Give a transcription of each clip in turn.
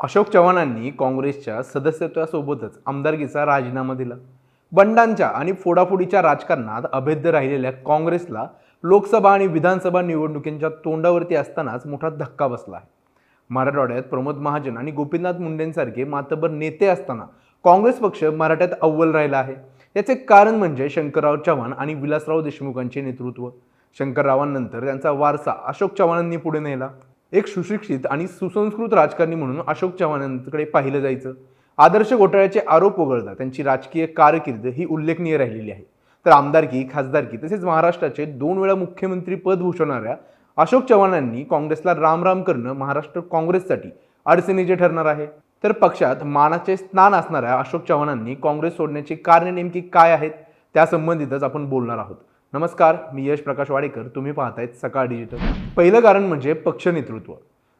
अशोक चव्हाणांनी काँग्रेसच्या सदस्यत्वासोबतच आमदारकीचा राजीनामा दिला. बंडांच्या आणि फोडाफोडीच्या राजकारणात अभेद्य राहिलेल्या काँग्रेसला लोकसभा आणि विधानसभा निवडणुकींच्या तोंडावरती असतानाच मोठा धक्का बसला आहे. मराठवाड्यात प्रमोद महाजन आणि गोपीनाथ मुंडेंसारखे मातबर नेते असताना काँग्रेस पक्ष मराठ्यात अव्वल राहिला आहे. याचे कारण म्हणजे शंकरराव चव्हाण आणि विलासराव देशमुखांचे नेतृत्व. शंकररावांनंतर त्यांचा वारसा अशोक चव्हाणांनी पुढे नेला. एक सुशिक्षित आणि सुसंस्कृत राजकारणी म्हणून अशोक चव्हाणांकडे पाहिलं जायचं. आदर्श घोटाळ्याचे आरोप वगळता त्यांची राजकीय कारकीर्द ही उल्लेखनीय राहिलेली आहे. तर आमदारकी खासदारकी तसेच महाराष्ट्राचे दोन वेळा मुख्यमंत्री पद भूषवणाऱ्या अशोक चव्हाणांनी काँग्रेसला राम राम करणं महाराष्ट्र काँग्रेससाठी अडचणीचे ठरणार आहे. तर पक्षात मानाचे स्नान असणाऱ्या अशोक चव्हाणांनी काँग्रेस सोडण्याची कारणे नेमकी काय आहेत? त्यासंबंधितच आपण बोलणार आहोत. नमस्कार मी यश प्रकाश वाडेकर. तुम्ही पाहतायत सकाळ डिजिटल. पहिलं कारण म्हणजे पक्ष नेतृत्व.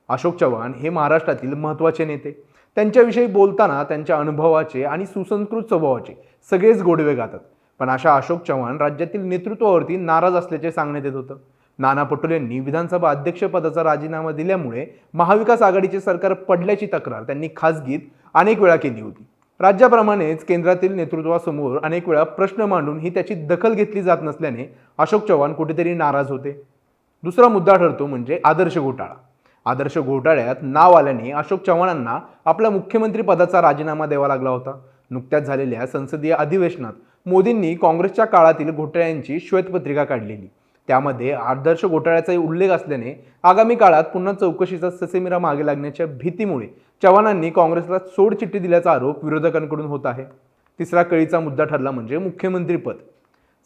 अशोक चव्हाण हे महाराष्ट्रातील महत्त्वाचे नेते. त्यांच्याविषयी बोलताना त्यांच्या अनुभवाचे आणि सुसंस्कृत स्वभावाचे सगळेच गोडवे गातात. पण अशा अशोक चव्हाण राज्यातील नेतृत्वावरती नाराज असल्याचे सांगण्यात येत होतं. नाना पटोलेंनी विधानसभा अध्यक्षपदाचा राजीनामा दिल्यामुळे महाविकास आघाडीचे सरकार पडल्याची तक्रार त्यांनी खासगीत अनेक वेळा केली होती. राज्याप्रमाणेच केंद्रातील नेतृत्वासमोर अनेक वेळा प्रश्न मांडून ही त्याची दखल घेतली जात नसल्याने अशोक चव्हाण कुठेतरी नाराज होते. दुसरा मुद्दा ठरतो म्हणजे आदर्श घोटाळा. आदर्श घोटाळ्यात नाव आल्याने अशोक चव्हाणांना आपला मुख्यमंत्री पदाचा राजीनामा द्यावा लागला होता. नुकत्याच झालेल्या संसदीय अधिवेशनात मोदींनी काँग्रेसच्या काळातील घोटाळ्यांची श्वेतपत्रिका काढलेली. त्यामध्ये आदर्श घोटाळ्याचाही उल्लेख असल्याने आगामी काळात पुन्हा चौकशीचा ससेमिरा मागे लागण्याच्या भीतीमुळे चव्हाणांनी काँग्रेसला सोडचिठ्ठी दिल्याचा आरोप विरोधकांकडून होत आहे. तिसरा कळीचा मुद्दा ठरला म्हणजे मुख्यमंत्रीपद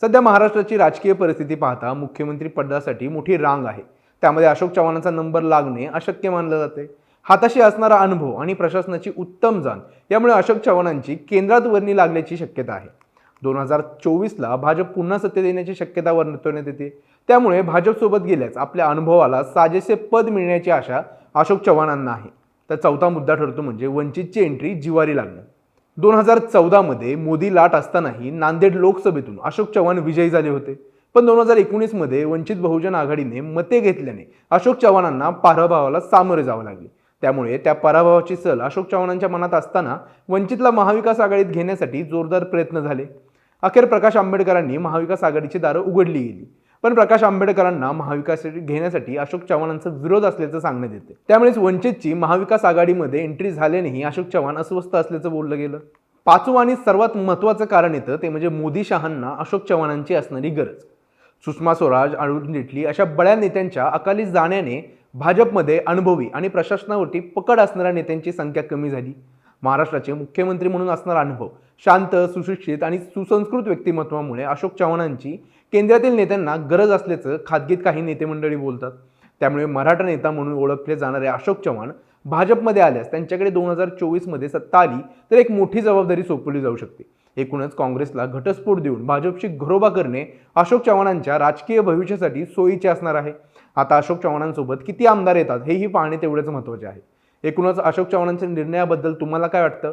सध्या महाराष्ट्राची राजकीय परिस्थिती पाहता मुख्यमंत्री पदासाठी मोठी रांग आहे. त्यामध्ये अशोक चव्हाणांचा नंबर लागणे अशक्य मानलं जाते. हाताशी असणारा अनुभव आणि प्रशासनाची उत्तम जाण यामुळे अशोक चव्हाणांची केंद्रात वर्णी लागण्याची शक्यता आहे. दोन हजार चोवीसला भाजप पुन्हा सत्तेत येण्याची शक्यता वर्तवण्यात येते. त्यामुळे भाजपसोबत गेल्यास आपल्या अनुभवाला साजेसे पद मिळण्याची आशा अशोक चव्हाणांना आहे. तर चौथा मुद्दा ठरतो म्हणजे वंचितची एंट्री जिवारी लागणं. दोन हजार चौदामध्ये मोदी लाट असतानाही नांदेड लोकसभेतून अशोक चव्हाण विजयी झाले होते. पण दोन हजार एकोणीसमध्ये वंचित बहुजन आघाडीने मते घेतल्याने अशोक चव्हाणांना पराभवाला सामोरे जावं लागले. त्यामुळे त्या पराभवाची सल अशोक चव्हाणांच्या मनात असताना वंचितला महाविकास आघाडीत घेण्यासाठी जोरदार प्रयत्न झाले. अखेर प्रकाश आंबेडकरांनी महाविकास आघाडीची दारं उघडली गेली. पण प्रकाश आंबेडकरांना महाविकास घेण्यासाठी अशोक चव्हाणांचा विरोध असल्याचं सांगण्यात येते. त्यामुळेच वंचितची महाविकास आघाडीमध्ये एंट्री झाल्यानेही अशोक चव्हाण अस्वस्थ असल्याचं बोललं गेलं. पाचवं आणि सर्वात महत्त्वाचं कारण येतं ते म्हणजे मोदी शहांना अशोक चव्हाणांची असणारी गरज. सुषमा स्वराज अरुण जेटली अशा बड्या नेत्यांच्या अकाली जाण्याने भाजपमध्ये अनुभवी आणि प्रशासनावरती पकड असणाऱ्या नेत्यांची संख्या कमी झाली. महाराष्ट्राचे मुख्यमंत्री म्हणून असणारा अनुभव शांत सुशिक्षित आणि सुसंस्कृत व्यक्तिमत्वामुळे अशोक चव्हाणांची केंद्रातील नेत्यांना गरज असल्याचं खाजगीत काही नेते मंडळी बोलतात. त्यामुळे मराठा नेता म्हणून ओळखले जाणारे अशोक चव्हाण भाजपमध्ये आल्यास त्यांच्याकडे दोन हजार चोवीसमध्ये सत्ता आली तर एक मोठी जबाबदारी सोपवली जाऊ शकते. एकूणच काँग्रेसला घटस्फोट देऊन भाजपशी घरोबा करणे अशोक चव्हाणांच्या राजकीय भविष्यासाठी सोयीचे असणार आहे. आता अशोक चव्हाणांसोबत किती आमदार येतात हेही पाहणे तेवढेच महत्त्वाचे आहे. एकूणच अशोक चव्हाणांच्या निर्णयाबद्दल तुम्हाला काय वाटतं?